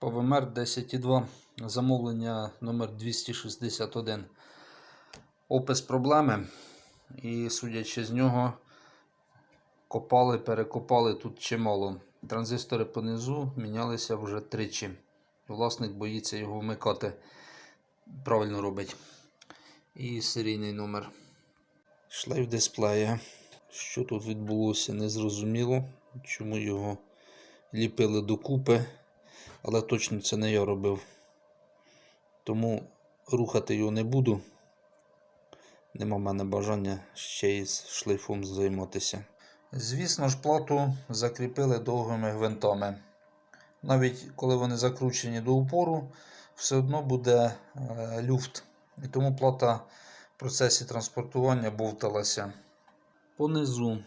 ПВМР 10.2, замовлення номер 261. Опис проблеми. І судячи з нього, копали, перекопали тут чимало. Транзистори понизу мінялися вже тричі. Власник боїться його вмикати. Правильно робить. І серійний номер. Шлейф дисплея. Що тут відбулося, незрозуміло. Чому його ліпили докупи. Але точно це не я робив. Тому рухати його не буду. Нема в мене бажання ще із шлейфом займатися. Звісно ж, плату закріпили довгими гвинтами. Навіть коли вони закручені до упору, все одно буде е, люфт. І тому плата в процесі транспортування бовталася. Понизу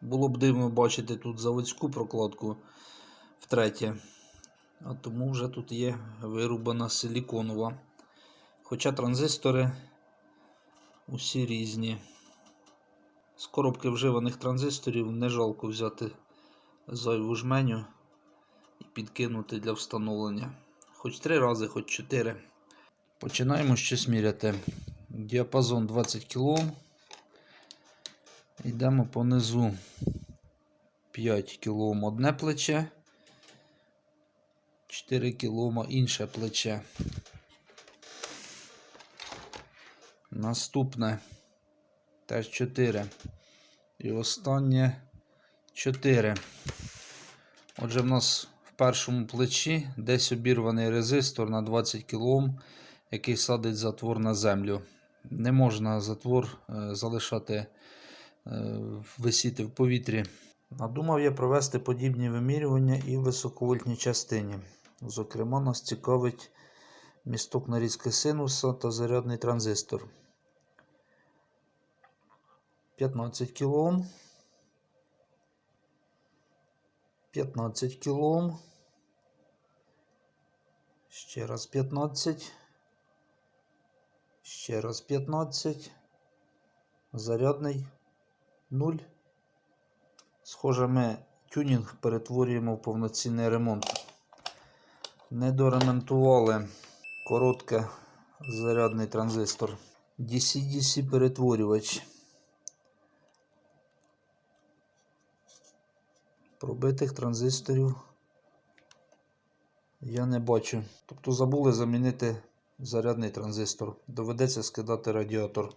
було б дивно бачити тут заводську прокладку втретє. А тому вже тут є вирубана силіконова. Хоча транзистори усі різні. З коробки вживаних транзисторів не жалко взяти зайву жменю і підкинути для встановлення. Хоч три рази, хоч чотири. Починаємо щось міряти. Діапазон 20 кОм. Йдемо понизу 5 кОм одне плече. 4 кілома інше плече. Наступне теж 4. І останнє 4. Отже, в нас в першому плечі десь обірваний резистор на 20 кОм, який садить затвор на землю. Не можна затвор е, залишати е, висіти в повітрі. Надумав я провести подібні вимірювання і в високовольтній частині. Зокрема, нас цікавить місток нарізки синуса та зарядний транзистор. 15 кОм. 15 кОм. Ще раз 15. Ще раз 15. Зарядний 0. Схоже, ми тюнінг перетворюємо в повноцінний ремонт. Не доремонтували коротке зарядний транзистор. DC-DC перетворювач. Пробитих транзисторів я не бачу. Тобто забули замінити зарядний транзистор. Доведеться скидати радіатор.